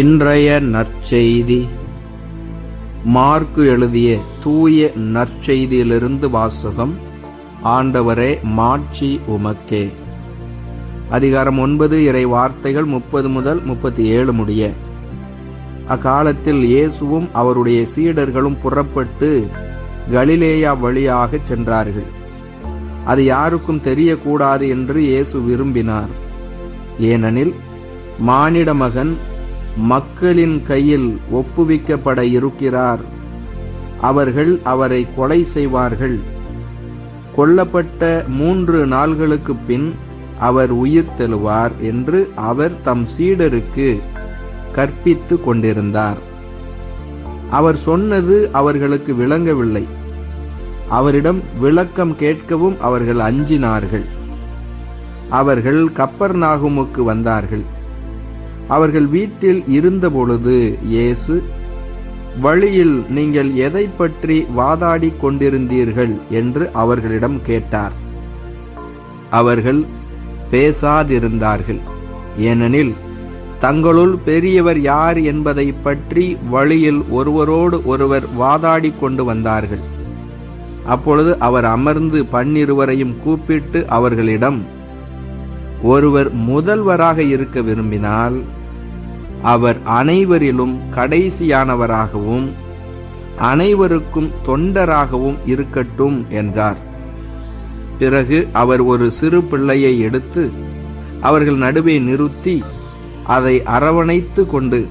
இன்றைய நற்செய்தி. மார்க்கு எழுதிய தூய நற்செய்தியிலிருந்து வாசகம் ஆண்டவரே மாட்சி உமக்கே. அதிகாரம் ஒன்பது இறை வார்த்தைகள் முப்பது முதல் முப்பத்தி ஏழு முடிய. அக்காலத்தில் இயேசுவும் அவருடைய சீடர்களும் புறப்பட்டு கலிலேயா வழியாக சென்றார்கள். அது யாருக்கும் தெரியக்கூடாது என்று இயேசு விரும்பினார். ஏனெனில் மானிட மகன் மக்களின் கையில் ஒப்புவிக்கப்பட இருக்கிறார். அவர்கள் அவரை கொலை செய்வார்கள். கொல்லப்பட்ட மூன்று நாள்களுக்கு பின் அவர் உயிர் தெழுவார் என்று அவர் தம் சீடருக்கு கற்பித்து கொண்டிருந்தார். அவர் சொன்னது அவர்களுக்கு விளங்கவில்லை. அவரிடம் விளக்கம் கேட்கவும் அவர்கள் அஞ்சினார்கள். அவர்கள் கப்பர் நாகுமுக்கு வந்தார்கள். அவர்கள் வீட்டில் இருந்தபொழுது இயேசு வழியில் நீங்கள் எதை பற்றி வாதாடி கொண்டிருந்தீர்கள்? என்று அவர்களிடம் கேட்டார். அவர்கள் பேசாதிருந்தார்கள். ஏனெனில் தங்களுள் பெரியவர் யார் என்பதை பற்றி வழியில் ஒருவரோடு ஒருவர் வாதாடி கொண்டு வந்தார்கள். அப்பொழுது அவர் அமர்ந்து பன்னிருவரையும் கூப்பிட்டு அவர்களிடம் ஒருவர் முதல்வராக இருக்க விரும்பினால் அவர் அனைவரிலும் கடைசியானவராகவும் அனைவருக்கும் தொண்டராகவும் இருக்கட்டும் என்றார். பிறகு அவர் ஒரு சிறு பிள்ளையை எடுத்து அவர்கள் நடுவே நிறுத்தி அதை அரவணைத்து கொண்டு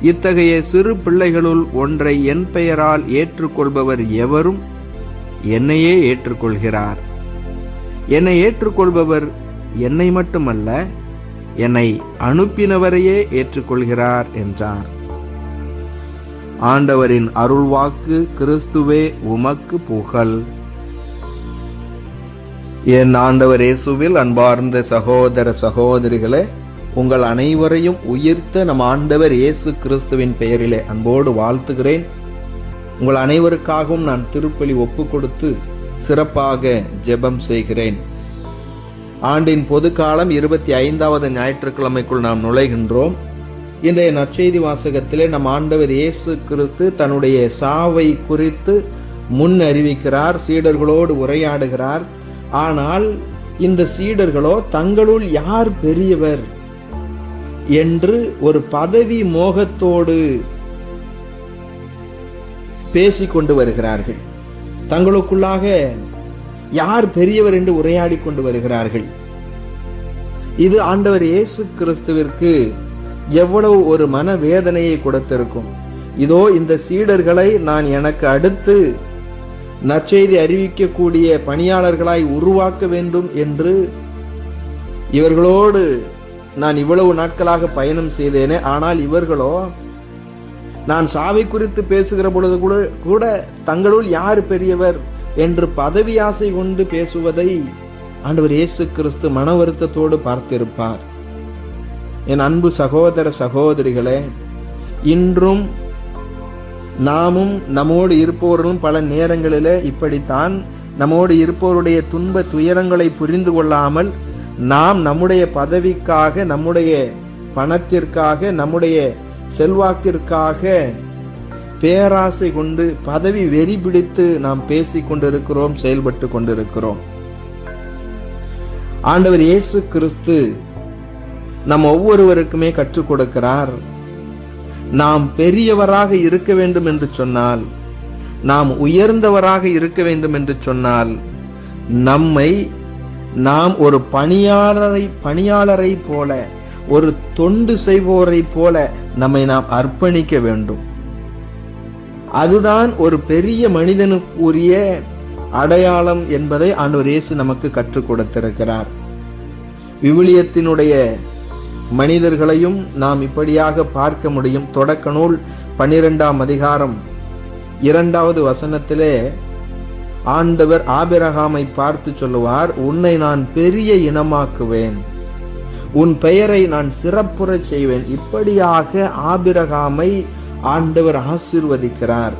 இத்தகைய சிறு பிள்ளைகளுள் ஒன்றை என் பெயரால் ஏற்றுக்கொள்பவர் எவரும் என்னையே ஏற்றுக்கொள்கிறார். என்னை ஏற்றுக்கொள்பவர் என்னை மட்டுமல்ல என்னை அனுப்பினவரையே ஏற்றுக்கொள்கிறார் என்றார். ஆண்டவரின் அருள்வாக்கு கிறிஸ்துவே உமக்கு புகழ். என் ஆண்டவர் இயேசுவில் அன்பார்ந்த சகோதர சகோதரிகளே உங்கள் அனைவரையும் உயிர்த்த நம் ஆண்டவர் இயேசு கிறிஸ்துவின் பெயரிலே அன்போடு வாழ்த்துகிறேன். உங்கள் அனைவருக்காகவும் நான் திருப்பலி ஒப்பு கொடுத்து சிறப்பாக ஜெபம் செய்கிறேன். ஆண்டின் பொது காலம் இருபத்தி ஐந்தாவது ஞாயிற்றுக்கிழமைக்குள் நாம் நுழைகின்றோம். இன்றைய நற்செய்தி வாசகத்திலே நம் ஆண்டவர் இயேசு கிறிஸ்து தன்னுடைய சாவை குறித்து முன் அறிவிக்கிறார் சீடர்களோடு உரையாடுகிறார். ஆனால் இந்த சீடர்களோ தங்களுள் யார் பெரியவர் என்று ஒரு பதவி மோகத்தோடு பேசிக்கொண்டு வருகிறார்கள். தங்களுக்குள்ளாக யார் பெரியவர் என்று உரையாடி கொண்டு வருகிறார்கள்? இது ஆண்டவர் இயேசு கிறிஸ்துவிற்கு எவ்வளவு ஒரு மன வேதனையை கொடுத்திருக்கும். இதோ இந்த சீடர்களை நான் எனக்கு அடுத்து நற்செய்தி அறிவிக்கக்கூடிய பணியாளர்களாய் உருவாக்க வேண்டும் என்று இவர்களோடு நான் இவ்வளவு நாட்களாக பயணம் செய்தேனே ஆனால் இவர்களோ நான் சாவை குறித்து பேசுகிற பொழுது கூட கூட தங்களுள் யார் பெரியவர் என்று பதவி ஆசை கொண்டு பேசுவதை ஆண்டவர் இயேசு கிறிஸ்து மன வருத்தத்தோடு பார்த்திருப்பார். என் அன்பு சகோதர சகோதரிகளே இன்றும் நாமும் நம்மோடு இருப்பவர்களும் பல நேரங்களிலே இப்படித்தான் நம்மோடு இருப்பவருடைய துன்ப துயரங்களை புரிந்து கொள்ளாமல் நாம் நம்முடைய பதவிக்காக நம்முடைய பணத்திற்காக நம்முடைய செல்வாக்கிற்காக பேராசை கொண்டு பதவி வெறி பிடித்து நாம் பேசிக் கொண்டிருக்கிறோம் செயல்பட்டு கொண்டிருக்கிறோம். ஆண்டவர் இயேசு கிறிஸ்து நம் ஒவ்வொருவருக்குமே கற்றுக் கொடுக்கிறார். நாம் பெரியவராக இருக்க வேண்டும் என்று சொன்னால் நாம் உயர்ந்தவராக இருக்க வேண்டும் என்று சொன்னால் நம்மை நாம் ஒரு பணியாளரை பணியாளரை போல ஒரு தொண்டு செய்வோரை போல நம்மை நாம் அர்ப்பணிக்க வேண்டும். அதுதான் ஒரு பெரிய மனிதனுக்குரிய அடையாளம் என்பதை ஆண்டவர் இயேசு நமக்கு கற்றுக் கொடுத்திருக்கிறார். விவிலியத்தினுடைய மனிதர்களையும் நாம் இப்படியாக பார்க்க முடியும். தொடக்க நூல் பனிரெண்டாம் அதிகாரம் இரண்டாவது வசனத்திலே ஆண்டவர் ஆபிரகாமை பார்த்து சொல்லுவார் உன்னை நான் பெரிய இனமாக்குவேன். உன் பெயரை நான் சிறப்புற செய்வேன். இப்படியாக ஆபிரகாமை ஆண்டவர் ஆசிர்வதிக்கிறார்.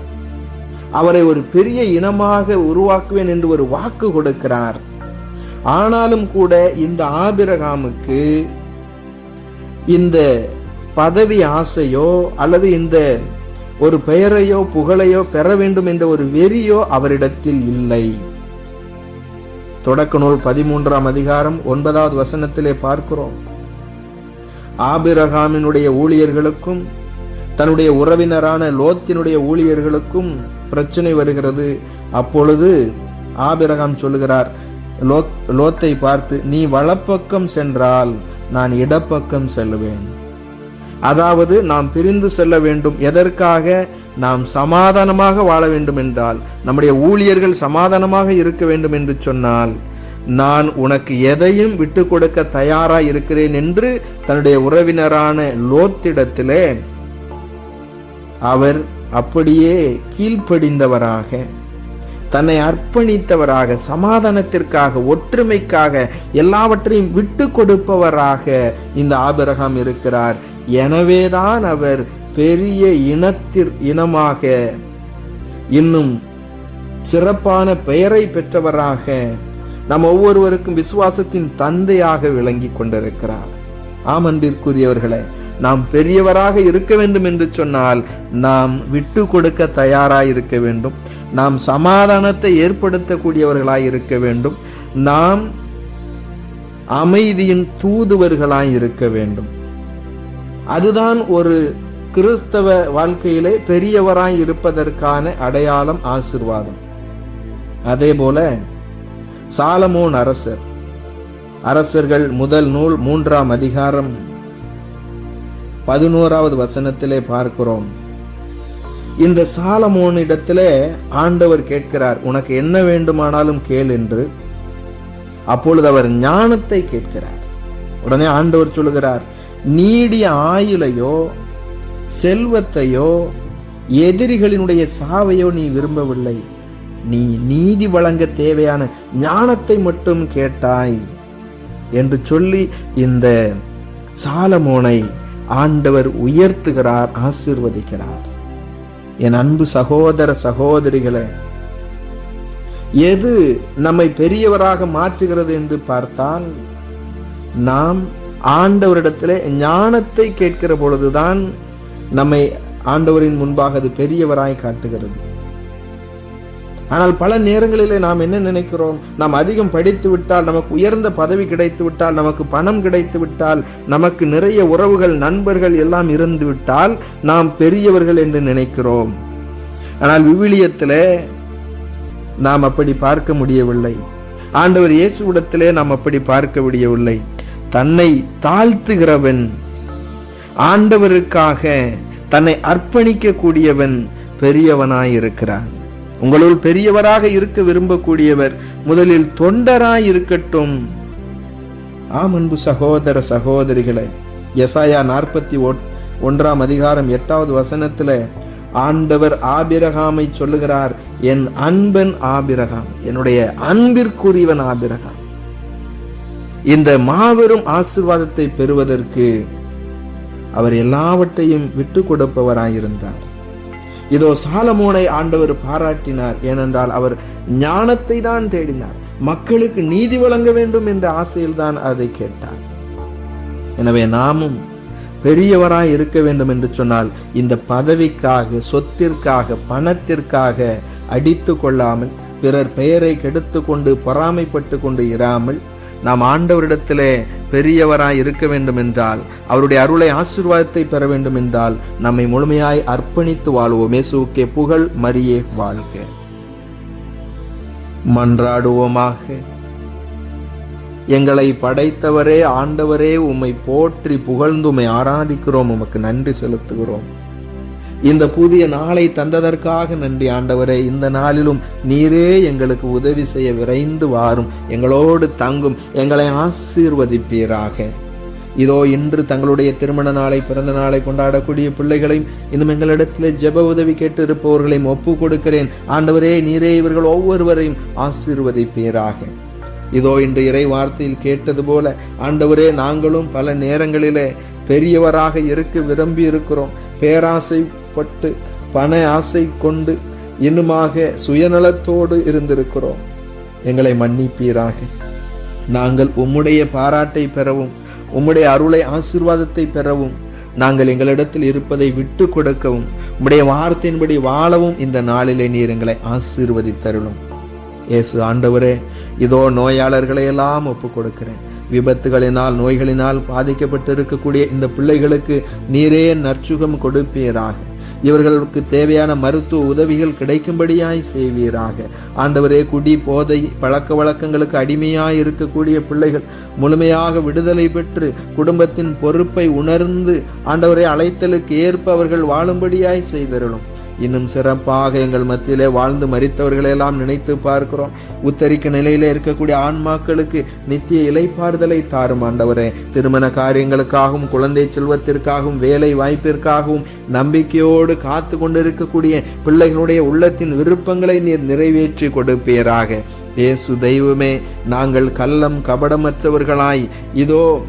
அவரை ஒரு பெரிய இனமாக உருவாக்குவேன் என்று ஒரு வாக்கு கொடுக்கிறார். ஆனாலும் கூட இந்த ஆபிரகாமுக்கு இந்த பதவி ஆசையோ அல்லது இந்த ஒரு பெயரையோ புகழையோ பெற வேண்டும் என்ற ஒரு வெறியோ அவரிடத்தில் இல்லை. தொடக்க நூல் பதிமூன்றாம் அதிகாரம் ஒன்பதாவது வசனத்திலே பார்க்கிறோம். ஆபிரகாமினுடைய ஊழியர்களுக்கும் தன்னுடைய உறவினரான லோத்தினுடைய ஊழியர்களுக்கும் பிரச்சனை வருகிறது. அப்பொழுது ஆபிரகாம் சொல்லுகிறார் லோத் லோத்தை பார்த்து நீ வலப்பக்கம் சென்றால் நான் இடப்பக்கம் செல்லுவேன். அதாவது நாம் பிரிந்து செல்ல வேண்டும். எதற்காக? நாம் சமாதானமாக வாழ வேண்டும் என்றால் நம்முடைய ஊழியர்கள் சமாதானமாக இருக்க வேண்டும் என்று சொன்னால் நான் உனக்கு எதையும் விட்டு கொடுக்க தயாராக இருக்கிறேன் என்று தன்னுடைய உறவினரான லோத்திடத்திலே அவர் அப்படியே கீழ்ப்படிந்தவராக தன்னை அர்ப்பணித்தவராக சமாதானத்திற்காக ஒற்றுமைக்காக எல்லாவற்றையும் விட்டு கொடுப்பவராக இந்த ஆபிரகாம் இருக்கிறார். எனவேதான் அவர் பெரிய இனத்திற் இனமாக இன்னும் சிறப்பான பெயரை பெற்றவராக நம் ஒவ்வொருவருக்கும் விசுவாசத்தின் தந்தையாக விளங்கி கொண்டிருக்கிறார். ஆம் நாம் பெரியவராக இருக்க வேண்டும் என்று சொன்னால் நாம் விட்டு கொடுக்க தயாராக இருக்க வேண்டும். நாம் சமாதானத்தை ஏற்படுத்தக்கூடியவர்களாய் இருக்க வேண்டும். நாம் அமைதியின் தூதுவர்களாய் இருக்க வேண்டும். அதுதான் ஒரு கிறிஸ்தவ வாழ்க்கையிலே பெரியவராய் இருப்பதற்கான அடையாளம் ஆசிர்வாதம். அதே போல சாலமோன் அரசர். அரசர்கள் முதல் நூல் மூன்றாம் அதிகாரம் பதினோராவது வசனத்திலே பார்க்கிறோம். இந்த சாலமோனிடத்திலே ஆண்டவர் கேட்கிறார் உனக்கு என்ன வேண்டுமானாலும் கேள் என்று. அப்பொழுது அவர் ஞானத்தை கேட்கிறார். உடனே ஆண்டவர் சொல்லுகிறார் நீடிய ஆயுளையோ செல்வத்தையோ எதிரிகளினுடைய சாவையோ நீ விரும்பவில்லை. நீ நீதி வழங்க தேவையான ஞானத்தை மட்டும் கேட்டாய் என்று சொல்லி இந்த சாலமோனை ஆண்டவர் உயர்த்துகிறார் ஆசிர்வதிக்கிறார். என் அன்பு சகோதர சகோதரிகளை எது நம்மை பெரியவராக மாற்றுகிறது என்று பார்த்தால் நாம் ஆண்டவரிடத்திலே ஞானத்தை கேட்கிற பொழுதுதான் நம்மை ஆண்டவரின் முன்பாக அது பெரியவராய் காட்டுகிறது. ஆனால் பல நேரங்களிலே நாம் என்ன நினைக்கிறோம்? நாம் அதிகம் படித்து விட்டால் நமக்கு உயர்ந்த பதவி கிடைத்து விட்டால் நமக்கு பணம் கிடைத்து விட்டால் நமக்கு நிறைய உறவுகள் நண்பர்கள் எல்லாம் இருந்து விட்டால் நாம் பெரியவர்கள் என்று நினைக்கிறோம். ஆனால் விவிலியத்திலே நாம் அப்படி பார்க்க முடியவில்லை. ஆண்டவர் இயேசுவிடத்திலே நாம் அப்படி பார்க்க முடியவில்லை. தன்னை தாழ்த்துகிறவன் ஆண்டவருக்காக தன்னை அர்ப்பணிக்க கூடியவன் பெரியவனாயிருக்கிறான். உங்களுள் பெரியவராக இருக்க விரும்பக்கூடியவர் முதலில் தொண்டராய் இருக்கட்டும் ஆம் அன்பு சகோதர சகோதரிகளே எசாயா நாற்பத்தி ஒன்றாம் அதிகாரம் எட்டாவது வசனத்துல ஆண்டவர் ஆபிரகாமை சொல்லுகிறார் என் அன்பன் ஆபிரகாம் என்னுடைய அன்பிற்குரியவன் ஆபிரகாம். இந்த மாபெரும் ஆசிர்வாதத்தை பெறுவதற்கு அவர் எல்லாவற்றையும் விட்டு கொடுப்பவராயிருந்தார். இதோ சாலமோனை ஆண்டவர் பாராட்டினார். ஏனென்றால் அவர் ஞானத்தை தான் தேடினார். மக்களுக்கு நீதி வழங்க வேண்டும் என்ற ஆசையில் தான் அதை கேட்டார். எனவே நாமும் பெரியவராய் இருக்க வேண்டும் என்று சொன்னால் இந்த பதவிக்காக சொத்திற்காக பணத்திற்காக அடித்து கொள்ளாமல் பிறர் பெயரை கெடுத்து கொண்டு பொறாமைப்பட்டு கொண்டு இராமல் நாம் ஆண்டவரிடத்திலே பெரியவராய் இருக்க வேண்டும் என்றால் அவருடைய அருளை ஆசீர்வாதத்தை பெற வேண்டும் என்றால் நம்மை முழுமையாய் அர்ப்பணித்து வாழ்வோம். இயேசுக்கே புகழ் மரியே வாழ்க. மன்றாடுவோமாக. எங்களை படைத்தவரே ஆண்டவரே உம்மை போற்றி புகழ்ந்து உம்மை ஆராதிக்கிறோம். உமக்கு நன்றி செலுத்துகிறோம். இந்த புதிய நாளை தந்ததற்காக நன்றி ஆண்டவரே. இந்த நாளிலும் நீரே எங்களுக்கு உதவி செய்ய விரைந்து வாரும். எங்களோடு தங்கும் எங்களை ஆசீர்வதிப்பீராக. இதோ இன்று தங்களுடைய திருமண நாளை பிறந்த நாளை கொண்டாடக்கூடிய பிள்ளைகளையும் இன்னும் எங்களிடத்தில் ஜெப உதவி கேட்டு இருப்பவர்களையும் ஒப்பு கொடுக்கிறேன். ஆண்டவரே நீரே இவர்கள் ஒவ்வொருவரையும் ஆசீர்வதிப்பீராக. இதோ இன்று இறை வார்த்தையில் கேட்டது போல ஆண்டவரே நாங்களும் பல நேரங்களிலே பெரியவராக இருக்க விரும்பி இருக்கிறோம் பேராசை பட்டு பண ஆசை கொண்டு இன்னுமாக சுயநலத்தோடு இருந்திருக்கிறோம். எங்களை மன்னிப்பீராக. நாங்கள் உம்முடைய பாராட்டை பெறவும் உம்முடைய அருளை ஆசீர்வாதத்தை பெறவும் நாங்கள் எங்களிடத்தில் இருப்பதை விட்டு கொடுக்கவும் உம்முடைய வார்த்தையின்படி வாழவும் இந்த நாளிலே நீர் எங்களை ஆசீர்வதித்தருளும். இயேசு ஆண்டவரே இதோ நோயாளர்களை எல்லாம் ஒப்பு கொடுக்கிறேன் விபத்துகளினால் நோய்களினால் பாதிக்கப்பட்டு இருக்கக்கூடிய இந்த பிள்ளைகளுக்கு நீரே நற்சுகம் கொடுப்பீராக. இவர்களுக்கு தேவையான மருத்துவ உதவிகள் கிடைக்கும்படியாய் செய்வீராக. ஆண்டவரே குடி போதை பழக்க வழக்கங்களுக்கு அடிமையாய் இருக்கக்கூடிய பிள்ளைகள் முழுமையாக விடுதலை பெற்று குடும்பத்தின் பொறுப்பை உணர்ந்து ஆண்டவரை அழைத்தலுக்கு ஏற்ப அவர்கள் வாழும்படியாய் செய்தருளும். இன்னும் சிறப்பாக எங்கள் மத்தியிலே வாழ்ந்து மறித்தவர்களெல்லாம் நினைத்து பார்க்கிறோம். உத்தரிக்க நிலையில இருக்கக்கூடிய ஆன்மாக்களுக்கு நித்திய இலைப்பாறுதலை தாரும் ஆண்டவரே. திருமண காரியங்களுக்காகவும் குழந்தை செல்வத்திற்காகவும் வேலை வாய்ப்பிற்காகவும் நம்பிக்கையோடு காத்து கொண்டிருக்கக்கூடிய பிள்ளைகளுடைய உள்ளத்தின் விருப்பங்களை நீர் நிறைவேற்றி கொடுப்பீராக. இயேசு தெய்வமே நாங்கள் கள்ளம் கபடமற்றவர்களாய் இதோ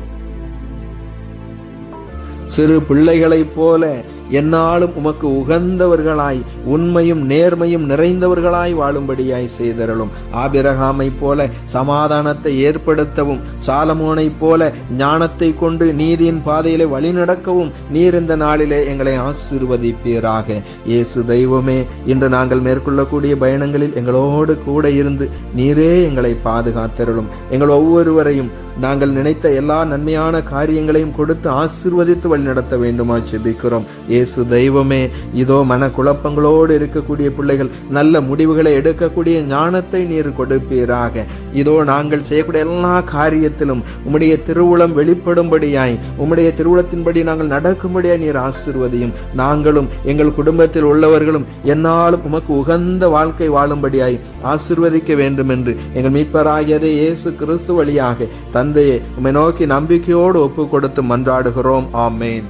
சிறு பிள்ளைகளைப் போல என்னாலும் உமக்கு உகந்தவர்களாய் உண்மையும் நேர்மையும் நிறைந்தவர்களாய் வாழும்படியாய் செய்தருளும். ஆபிரகாமை போல சமாதானத்தை ஏற்படுத்தவும் சாலமோனைப் போல ஞானத்தை கொண்டு நீதியின் பாதையிலே வழிநடக்கவும் நீர் இந்த நாளிலே எங்களை ஆசிர்வதிப்பீராக. இயேசு தெய்வமே இன்று நாங்கள் மேற்கொள்ளக்கூடிய பயணங்களில் எங்களோடு கூட இருந்து நீரே எங்களை பாதுகாத்தருளும். எங்கள் ஒவ்வொருவரையும் நாங்கள் நினைத்த எல்லா நன்மையான காரியங்களையும் கொடுத்து ஆசீர்வதித்து வழிநடத்த வேண்டுமா ஜெபிக்கிறோம். இயேசு தெய்வமே இதோ மன குழப்பங்களோடு இருக்கக்கூடிய பிள்ளைகள் நல்ல முடிவுகளை எடுக்கக்கூடிய ஞானத்தை நீர் கொடுப்பீராக. இதோ நாங்கள் செய்யக்கூடிய எல்லா காரியத்திலும் உம்முடைய திருவுளம் வெளிப்படும்படியாய் உம்முடைய திருவுளத்தின்படி நாங்கள் நடக்கும்படியாய் நீர் ஆசிர்வதியும். நாங்களும் எங்கள் குடும்பத்தில் உள்ளவர்களும் என்னாலும் உமக்கு உகந்த வாழ்க்கை வாழும்படியாய் ஆசிர்வதிக்க வேண்டும் என்று எங்கள் மீட்பராகியதை இயேசு கிறிஸ்து வழியாக தந்தையை உமை நோக்கி நம்பிக்கையோடு ஒப்பு கொடுத்து மன்றாடுகிறோம். ஆமேன்.